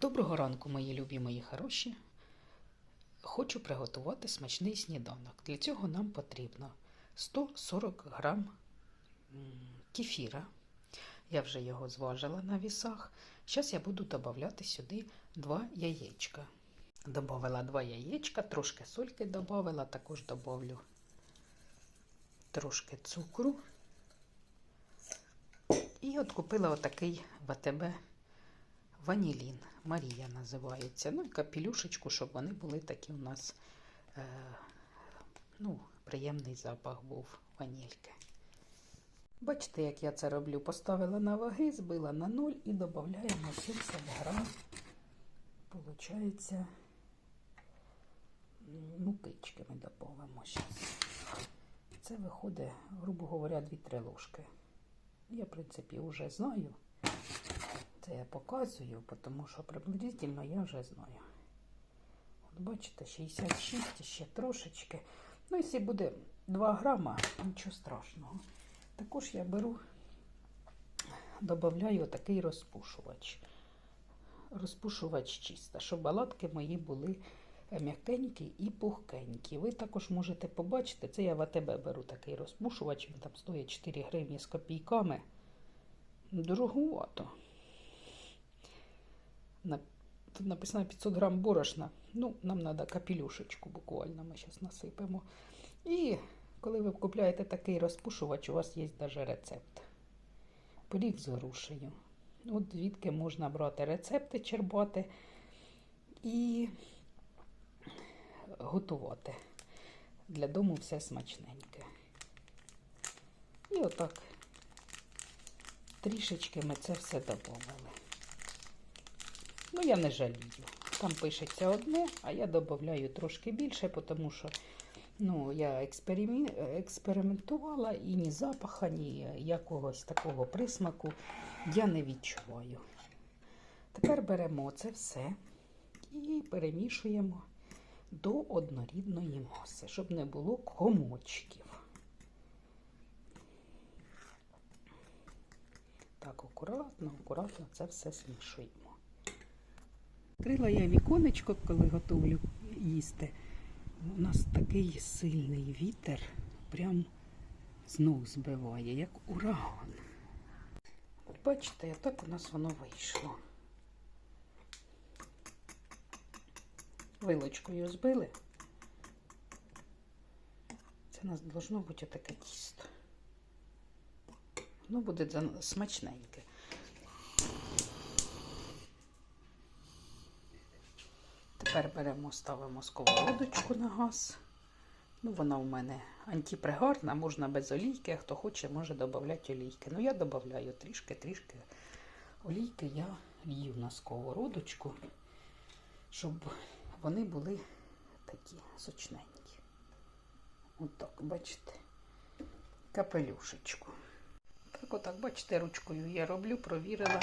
Доброго ранку, мої любі мої хороші. Хочу приготувати смачний сніданок. Для цього нам потрібно 140 грам кефіра. Я вже його зважила на вісах. Зараз я буду додавати сюди 2 яєчка. Добавила 2 яєчка, трошки сольки додавила, також додавлю трошки цукру. І от купила отакий в АТБ ванілін. Марія називається. Ну і капелюшечку, щоб вони були такі у нас, е, ну, приємний запах був ванільки. Бачите, як я це роблю? Поставила на ваги, збила на 0 і додаємо 70 грам. Получається, мукички ми додамо зараз. Це виходить, грубо говоря, 2-3 ложки. Я, в принципі, вже знаю. Це я показую, тому що приблизительно я вже знаю. От бачите, 66 ще трошечки. Ну, якщо буде 2 грама, нічого страшного. Також я беру, додаю такий розпушувач. Розпушувач чисто, щоб балатки мої були м'якенькі і пухкенькі. Ви також можете побачити, це я в АТБ беру такий розпушувач, він там стоїть 4 гривні з копійками. Дороговато. Тут написано 500 грам борошна. Ну, нам треба капелюшечку буквально, ми зараз насипемо. І коли ви купляєте такий розпушувач, у вас є навіть рецепт. Пиріг з грушею. От звідки можна брати рецепти, чербати і готувати. Для дому все смачненьке. І отак трішечки ми це все додавали. Ну, я не жалію. Там пишеться одне, а я додаю трошки більше, тому що ну, я експериментувала і ні запаха, ні якогось такого присмаку я не відчуваю. Тепер беремо це все і перемішуємо до однорідної маси, щоб не було комочків. Так, акуратно, акуратно це все змішуємо. Відкрила я віконечко, коли готовлю їсти. У нас такий сильний вітер, прям знов збиває, як ураган. Бачите, так у нас воно вийшло. Вилочкою збили. Це у нас должно бути таке тісто. Воно буде смачненьке. Тепер беремо, ставимо сковородочку на газ. Ну, вона у мене антипригарна, можна без олійки, хто хоче, може додати олійки. Ну, я додаю трішки-трішки олійки я лью на сковородочку, щоб вони були такі сочненькі. Отак, бачите, капелюшечку. Так, отак, бачите, ручкою я роблю, провірила.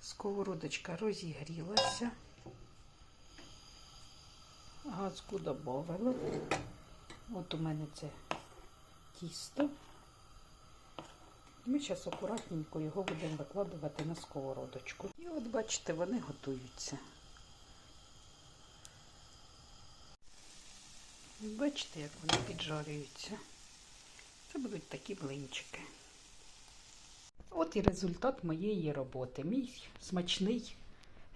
Сковородочка розігрілася. Газку додавала. От у мене це тісто. Ми зараз акуратненько його будемо викладувати на сковородочку. І от бачите, вони готуються. Бачите, як вони піджарюються. Це будуть такі блинчики. От і результат моєї роботи. Мій смачний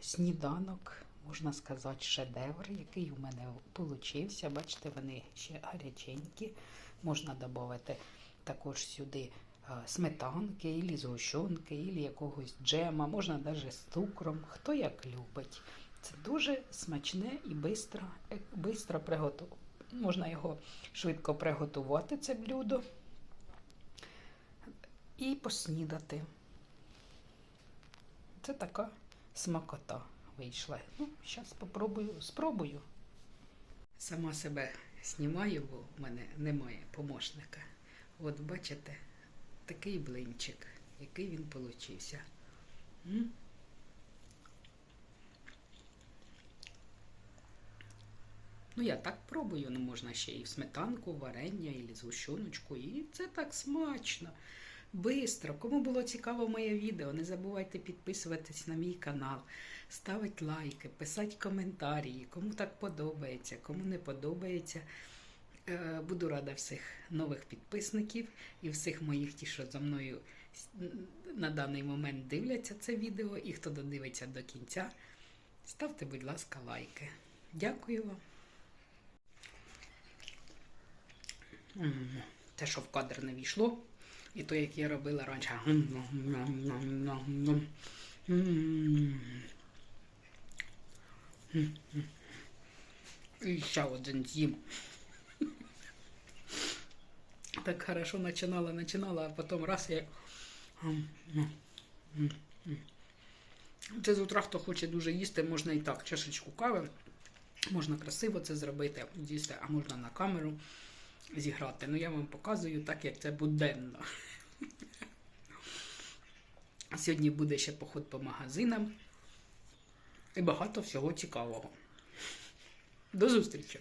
сніданок, можна сказати, шедевр, який у мене получився. Бачите, вони ще гаряченькі. Можна додати також сюди е, сметанки, ілі згущенки, ілі якогось джема, можна навіть з цукром, хто як любить. Це дуже смачне і бистро, е, приготувати. Можна його швидко приготувати, це блюдо, і поснідати. Це така смакота вийшла. Ну, зараз спробую, спробую. Сама себе знімаю, бо в мене немає помощника. От бачите, такий блинчик, який він получився. М? Ну, я так пробую, ну можна ще і в сметанку, варення, і згущеночку. І це так смачно. Бистро. Кому було цікаво моє відео, не забувайте підписуватись на мій канал, ставити лайки, писати коментарі, кому так подобається, кому не подобається. Е, Буду рада всіх нових підписників і всіх моїх, ті, що за мною на даний момент дивляться це відео, і хто додивиться до кінця. Ставте, будь ласка, лайки. Дякую вам. Те, що в кадр не війшло, і то, як я робила раніше. І ще один з'їм. Так хорошо починала, починала, а потім раз я. Це з утра, хто хоче дуже їсти, можна і так, чашечку кави. Можна красиво це зробити, з'їсти, а можна на камеру зіграти. Ну я вам показую так, як це буденно. Сьогодні буде ще поход по магазинам і багато всього цікавого. До зустрічі!